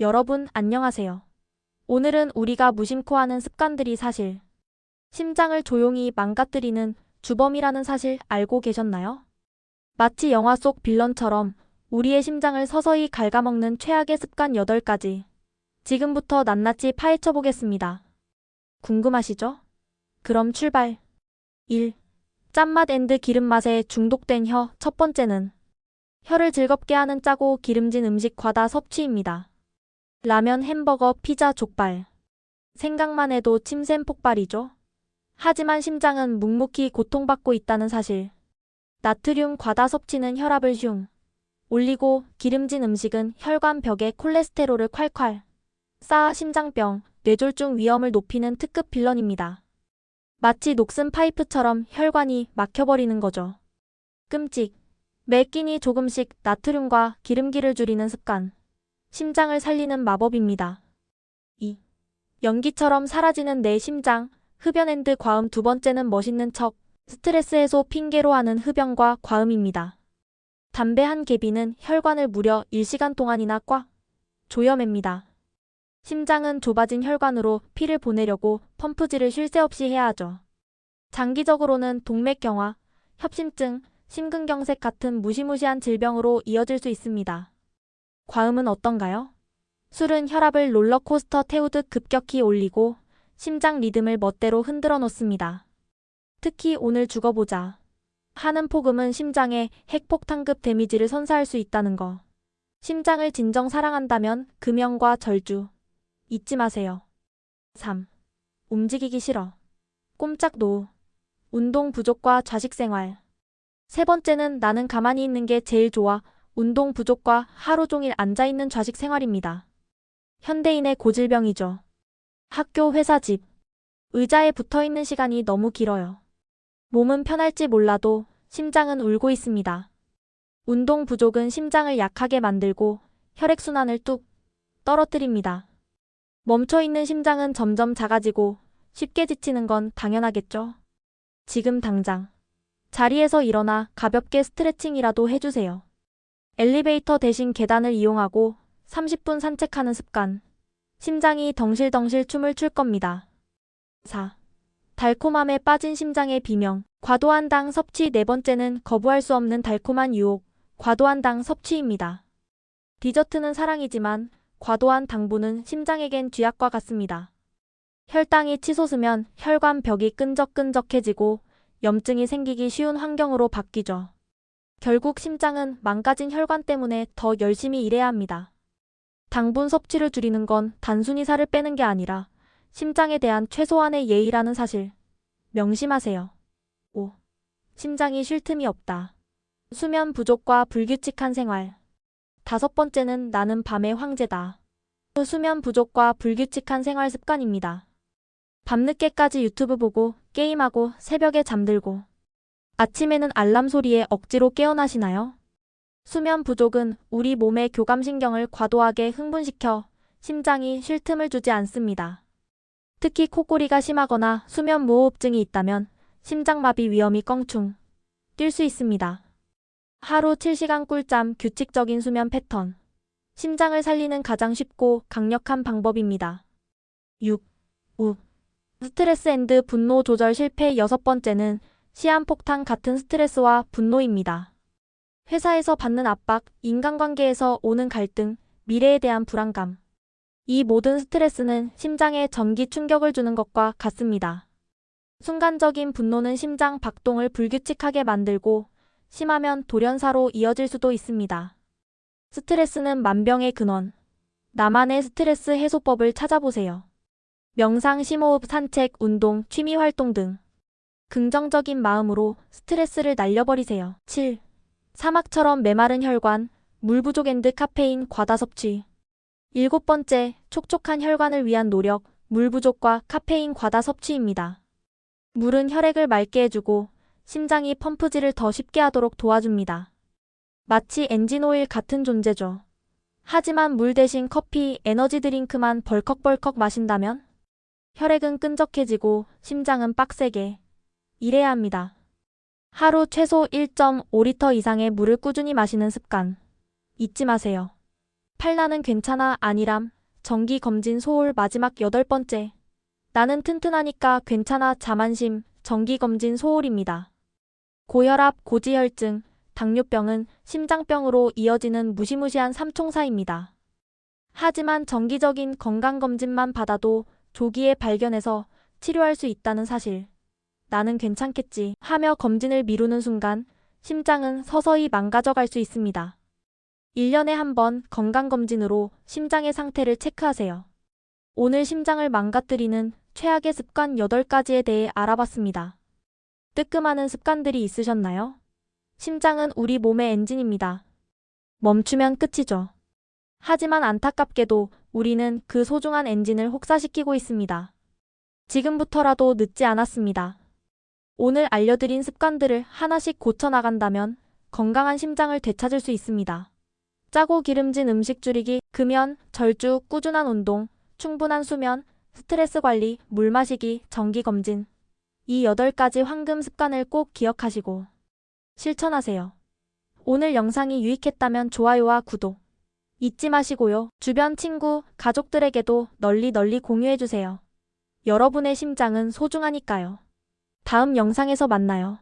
여러분 안녕하세요. 오늘은 우리가 무심코 하는 습관들이 사실 심장을 조용히 망가뜨리는 주범이라는 사실 알고 계셨나요? 마치 영화 속 빌런처럼 우리의 심장을 서서히 갉아먹는 최악의 습관 8가지. 지금부터 낱낱이 파헤쳐 보겠습니다. 궁금하시죠? 그럼 출발. 1. 짠맛 앤드 기름 맛에 중독된 혀 첫 번째는 혀를 즐겁게 하는 짜고 기름진 음식 과다 섭취입니다. 라면, 햄버거, 피자, 족발. 생각만 해도 침샘 폭발이죠. 하지만 심장은 묵묵히 고통받고 있다는 사실. 나트륨 과다 섭취는 혈압을 흉. 올리고 기름진 음식은 혈관 벽에 콜레스테롤을 콸콸 쌓아 심장병, 뇌졸중 위험을 높이는 특급 빌런입니다. 마치 녹슨 파이프처럼 혈관이 막혀버리는 거죠. 끔찍. 매 끼니 조금씩 나트륨과 기름기를 줄이는 습관. 심장을 살리는 마법입니다. 2. 연기처럼 사라지는 내 심장, 흡연 앤드 과음 두 번째는 멋있는 척, 스트레스 해소 핑계로 하는 흡연과 과음입니다. 담배 한 개비는 혈관을 무려 1시간 동안이나 꽉 조여맵니다. 심장은 좁아진 혈관으로 피를 보내려고 펌프질을 쉴 새 없이 해야 하죠. 장기적으로는 동맥경화, 협심증, 심근경색 같은 무시무시한 질병으로 이어질 수 있습니다. 과음은 어떤가요? 술은 혈압을 롤러코스터 태우듯 급격히 올리고 심장 리듬을 멋대로 흔들어 놓습니다. 특히 오늘 죽어보자 하는 폭음은 심장에 핵폭탄급 데미지를 선사할 수 있다는 거. 심장을 진정 사랑한다면 금연과 절주 잊지 마세요. 3. 움직이기 싫어. 꼼짝 노. 운동 부족과 좌식 생활. 세 번째는 나는 가만히 있는 게 제일 좋아. 운동 부족과 하루 종일 앉아 있는 좌식 생활입니다. 현대인의 고질병이죠. 학교, 회사, 집. 의자에 붙어 있는 시간이 너무 길어요. 몸은 편할지 몰라도 심장은 울고 있습니다. 운동 부족은 심장을 약하게 만들고 혈액순환을 뚝 떨어뜨립니다. 멈춰 있는 심장은 점점 작아지고 쉽게 지치는 건 당연하겠죠. 지금 당장 자리에서 일어나 가볍게 스트레칭이라도 해주세요. 엘리베이터 대신 계단을 이용하고 30분 산책하는 습관. 심장이 덩실덩실 춤을 출 겁니다. 4. 달콤함에 빠진 심장의 비명. 과도한 당 섭취 네 번째는 거부할 수 없는 달콤한 유혹. 과도한 당 섭취입니다. 디저트는 사랑이지만 과도한 당분은 심장에겐 쥐약과 같습니다. 혈당이 치솟으면 혈관 벽이 끈적끈적해지고 염증이 생기기 쉬운 환경으로 바뀌죠. 결국 심장은 망가진 혈관 때문에 더 열심히 일해야 합니다. 당분 섭취를 줄이는 건 단순히 살을 빼는 게 아니라 심장에 대한 최소한의 예의라는 사실. 명심하세요. 5. 심장이 쉴 틈이 없다. 수면 부족과 불규칙한 생활. 다섯 번째는 나는 밤의 황제다. 수면 부족과 불규칙한 생활 습관입니다. 밤늦게까지 유튜브 보고 게임하고 새벽에 잠들고 아침에는 알람 소리에 억지로 깨어나시나요? 수면 부족은 우리 몸의 교감신경을 과도하게 흥분시켜 심장이 쉴 틈을 주지 않습니다. 특히 코골이가 심하거나 수면 무호흡증이 있다면 심장마비 위험이 껑충 뛸 수 있습니다. 하루 7시간 꿀잠 규칙적인 수면 패턴. 심장을 살리는 가장 쉽고 강력한 방법입니다. 6. 우. 스트레스 앤드 분노 조절 실패 여섯 번째는 시한폭탄 같은 스트레스와 분노입니다. 회사에서 받는 압박, 인간관계에서 오는 갈등, 미래에 대한 불안감. 이 모든 스트레스는 심장에 전기 충격을 주는 것과 같습니다. 순간적인 분노는 심장 박동을 불규칙하게 만들고 심하면 돌연사로 이어질 수도 있습니다. 스트레스는 만병의 근원. 나만의 스트레스 해소법을 찾아보세요. 명상, 심호흡, 산책, 운동, 취미 활동 등 긍정적인 마음으로 스트레스를 날려버리세요. 7. 사막처럼 메마른 혈관, 물 부족 앤드 카페인 과다 섭취. 일곱 번째, 촉촉한 혈관을 위한 노력, 물 부족과 카페인 과다 섭취입니다. 물은 혈액을 맑게 해주고 심장이 펌프질을 더 쉽게 하도록 도와줍니다. 마치 엔진오일 같은 존재죠. 하지만 물 대신 커피, 에너지 드링크만 벌컥벌컥 마신다면 혈액은 끈적해지고 심장은 빡세게 일해야 합니다. 하루 최소 1.5리터 이상의 물을 꾸준히 마시는 습관 잊지 마세요. 팔라는 괜찮아 아니람. 정기 검진 소홀 마지막 여덟 번째. 나는 튼튼하니까 괜찮아 자만심. 정기 검진 소홀입니다. 고혈압, 고지혈증, 당뇨병은 심장병으로 이어지는 무시무시한 삼총사입니다. 하지만 정기적인 건강검진만 받아도 조기에 발견해서 치료할 수 있다는 사실. 나는 괜찮겠지 하며 검진을 미루는 순간 심장은 서서히 망가져갈 수 있습니다. 1년에 한 번 건강검진으로 심장의 상태를 체크하세요. 오늘 심장을 망가뜨리는 최악의 습관 8가지에 대해 알아봤습니다. 뜨끔하는 습관들이 있으셨나요? 심장은 우리 몸의 엔진입니다. 멈추면 끝이죠. 하지만 안타깝게도 우리는 그 소중한 엔진을 혹사시키고 있습니다. 지금부터라도 늦지 않았습니다. 오늘 알려드린 습관들을 하나씩 고쳐나간다면 건강한 심장을 되찾을 수 있습니다. 짜고 기름진 음식 줄이기, 금연, 절주, 꾸준한 운동, 충분한 수면, 스트레스 관리, 물 마시기, 정기 검진. 이 8가지 황금 습관을 꼭 기억하시고 실천하세요. 오늘 영상이 유익했다면 좋아요와 구독 잊지 마시고요. 주변 친구, 가족들에게도 널리 널리 공유해주세요. 여러분의 심장은 소중하니까요. 다음 영상에서 만나요.